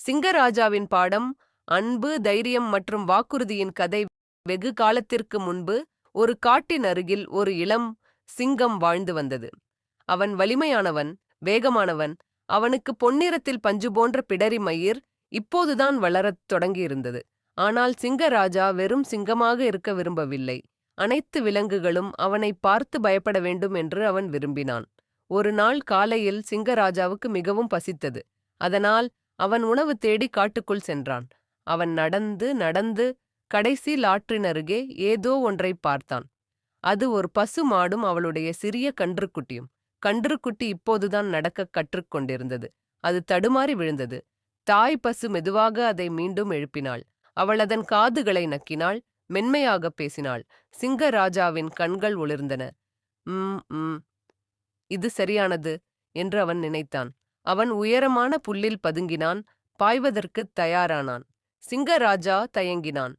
சிங்கராஜாவின் பாடம் அன்பு தைரியம் மற்றும் வாக்குறுதியின் கதை வெகு காலத்திற்கு முன்பு ஒரு காட்டின் அருகில் ஒரு இளம் சிங்கம் வாழ்ந்து வந்தது. அவன் வலிமையானவன் வேகமானவன் அவனுக்கு பொன்னிறத்தில் பஞ்சு போன்ற பிடரி மயிர் இப்போதுதான் வளரத் தொடங்கியிருந்தது. ஆனால் சிங்கராஜா வெறும் சிங்கமாக இருக்க விரும்பவில்லை. அனைத்து விலங்குகளும் அவனை பார்த்து பயப்பட வேண்டும் என்று அவன் விரும்பினான். ஒரு நாள் காலையில் சிங்கராஜாவுக்கு மிகவும் பசித்தது. அதனால் அவன் உணவு தேடி காட்டுக்குள் சென்றான். அவன் நடந்து நடந்து கடைசி லாற்றின் அருகே ஏதோ ஒன்றை பார்த்தான். அது ஒரு பசு மாடும் அவளுடைய சிறிய கன்றுக்குட்டியும். கன்றுக்குட்டி இப்போதுதான் நடக்க கற்றுக்கொண்டிருந்தது அது தடுமாறி விழுந்தது. தாய் பசு மெதுவாக அதை மீண்டும் எழுப்பினாள். அவள் அதன் காதுகளை நக்கினாள். மென்மையாக பேசினாள். சிங்கராஜாவின் கண்கள் ஒளிர்ந்தன. உம் ம் இது சரியானது என்று அவன் நினைத்தான். அவன் உயரமான புல்லில் பதுங்கினான் பாய்வதற்குத் தயாரானான். சிங்கராஜா தயங்கினான்.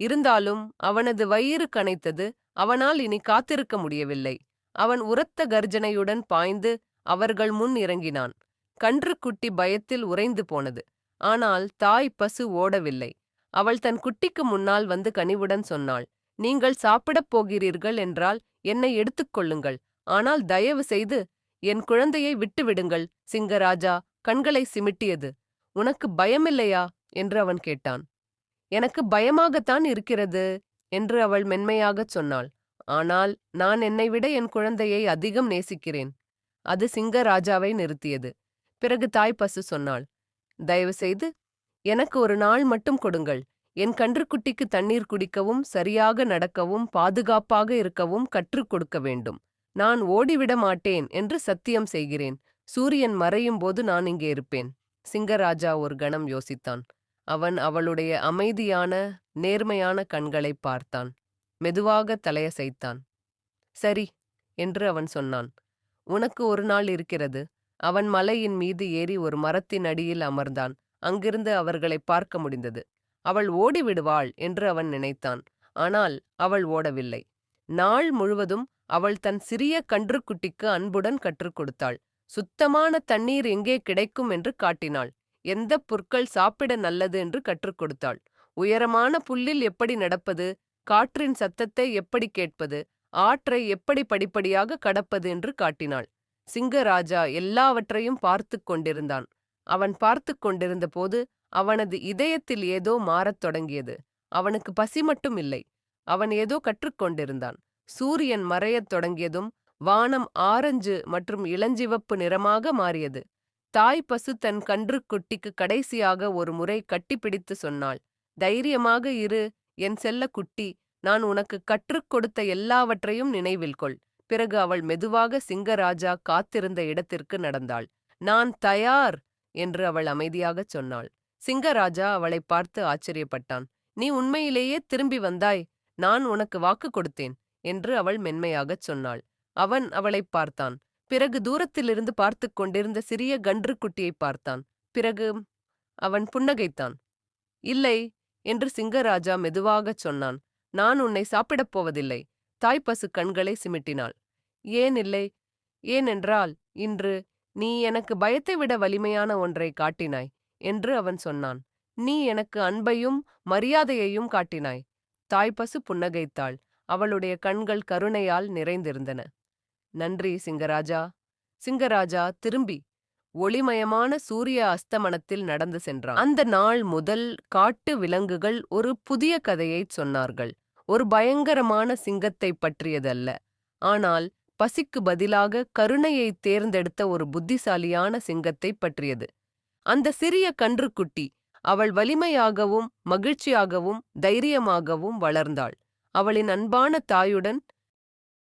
இருந்தாலும் அவனது வயிறு கனைத்தது அவனால் இனி காத்திருக்க முடியவில்லை. அவன் உரத்த கர்ஜனையுடன் பாய்ந்து அவர்கள் முன் இறங்கினான். கன்றுக்குட்டி பயத்தில் உறைந்து போனது. ஆனால் தாய் பசு ஓடவில்லை. அவள் தன் குட்டிக்கு முன்னால் வந்து கனிவுடன் சொன்னாள் நீங்கள் சாப்பிடப் போகிறீர்கள் என்றால் என்னை எடுத்துக்கொள்ளுங்கள் ஆனால் தயவு செய்து என் குழந்தையை விட்டுவிடுங்கள் சிங்கராஜா கண்களை சிமிட்டியது. உனக்கு பயமில்லையா? என்று அவன் கேட்டான். எனக்கு பயமாகத்தான் இருக்கிறது என்று அவள் மென்மையாகச் சொன்னாள். ஆனால் நான் என்னை விட என் குழந்தையை அதிகம் நேசிக்கிறேன். அது சிங்கராஜாவை நிறுத்தியது. பிறகு தாய் பசு சொன்னாள் தயவு செய்து எனக்கு ஒரு நாள் மட்டும் கொடுங்கள். என் கன்றுக்குட்டிக்கு தண்ணீர் குடிக்கவும் சரியாக நடக்கவும் பாதுகாப்பாக இருக்கவும் கற்றுக் கொடுக்க வேண்டும். நான் ஓடிவிட மாட்டேன் என்று சத்தியம் செய்கிறேன். சூரியன் மறையும் போது நான் இங்கே இருப்பேன். சிங்கராஜா ஒரு கணம் யோசித்தான். அவன் அவளுடைய அமைதியான நேர்மையான கண்களைப் பார்த்தான். மெதுவாக தலையசைத்தான். சரி என்று அவன் சொன்னான். உனக்கு ஒரு நாள் இருக்கிறது. அவன் மலையின் மீது ஏறி ஒரு மரத்தின் அடியில் அமர்ந்தான். அங்கிருந்து அவர்களை பார்க்க முடிந்தது. அவள் ஓடிவிடுவாள் என்று அவன் நினைத்தான். ஆனால் அவள் ஓடவில்லை. நாள் முழுவதும் அவள் தன் சிறிய கன்றுக்குட்டிக்கு அன்புடன் கற்றுக் கொடுத்தாள். சுத்தமான தண்ணீர் எங்கே கிடைக்கும்? என்று காட்டினாள். எந்த புற்கள் சாப்பிட நல்லது? என்று கற்றுக் கொடுத்தாள். உயரமான புல்லில் எப்படி நடப்பது? காற்றின் சத்தத்தை எப்படி கேட்பது? ஆற்றை எப்படி படிப்படியாக கடப்பது? என்று காட்டினாள். சிங்கராஜா எல்லாவற்றையும் பார்த்து கொண்டிருந்தான். அவன் பார்த்து கொண்டிருந்த போது அவனது இதயத்தில் ஏதோ மாறத் தொடங்கியது. அவனுக்கு பசி மட்டும் இல்லை. அவன் ஏதோ கற்றுக்கொண்டிருந்தான் சூரியன் மறையத் தொடங்கியதும் வானம் ஆரஞ்சு மற்றும் இளஞ்சிவப்பு நிறமாக மாறியது. தாய் பசு தன் கன்றுக்குட்டிக்கு கடைசியாக ஒரு முறை கட்டிப்பிடித்து சொன்னாள் தைரியமாக இரு என் செல்ல குட்டி நான் உனக்கு கற்றுக் கொடுத்த எல்லாவற்றையும் நினைவில் கொள். பிறகு அவள் மெதுவாக சிங்கராஜா காத்திருந்த இடத்திற்கு நடந்தாள். நான் தயார்! என்று அவள் அமைதியாகச் சொன்னாள். சிங்கராஜா அவளை பார்த்து ஆச்சரியப்பட்டான். நீ உண்மையிலேயே திரும்பி வந்தாய். நான் உனக்கு வாக்கு கொடுத்தேன். என்று அவள் மென்மையாகச் சொன்னாள். அவன் அவளைப் பார்த்தான். பிறகு தூரத்திலிருந்து பார்த்து கொண்டிருந்த சிறிய கன்றுக்குட்டியை பார்த்தான். பிறகு அவன் புன்னகைத்தான். இல்லை என்று சிங்கராஜா மெதுவாகச் சொன்னான். நான் உன்னை சாப்பிடப் போவதில்லை. தாய்ப்பசு கண்களை சிமிட்டினாள். ஏன் இல்லை? ஏனென்றால் இன்று நீ எனக்கு பயத்தை விட வலிமையான ஒன்றை காட்டினாய் என்று அவன் சொன்னான். நீ எனக்கு அன்பையும் மரியாதையையும் காட்டினாய். தாய்ப்பசு புன்னகைத்தாள். அவளுடைய கண்கள் கருணையால் நிறைந்திருந்தன. நன்றி சிங்கராஜா. சிங்கராஜா திரும்பி. ஒளிமயமான சூரிய அஸ்தமனத்தில் நடந்து சென்றான். அந்த நாள் முதல் காட்டு விலங்குகள் ஒரு புதிய கதையைச் சொன்னார்கள். ஒரு பயங்கரமான சிங்கத்தை பற்றியதல்ல. ஆனால் பசிக்கு பதிலாக கருணையை தேர்ந்தெடுத்த ஒரு புத்திசாலியான சிங்கத்தை பற்றியது. அந்த சிறிய கன்றுக்குட்டி அவள் வலிமையாகவும் மகிழ்ச்சியாகவும் தைரியமாகவும் வளர்ந்தாள். அவளின் அன்பான தாயுடன்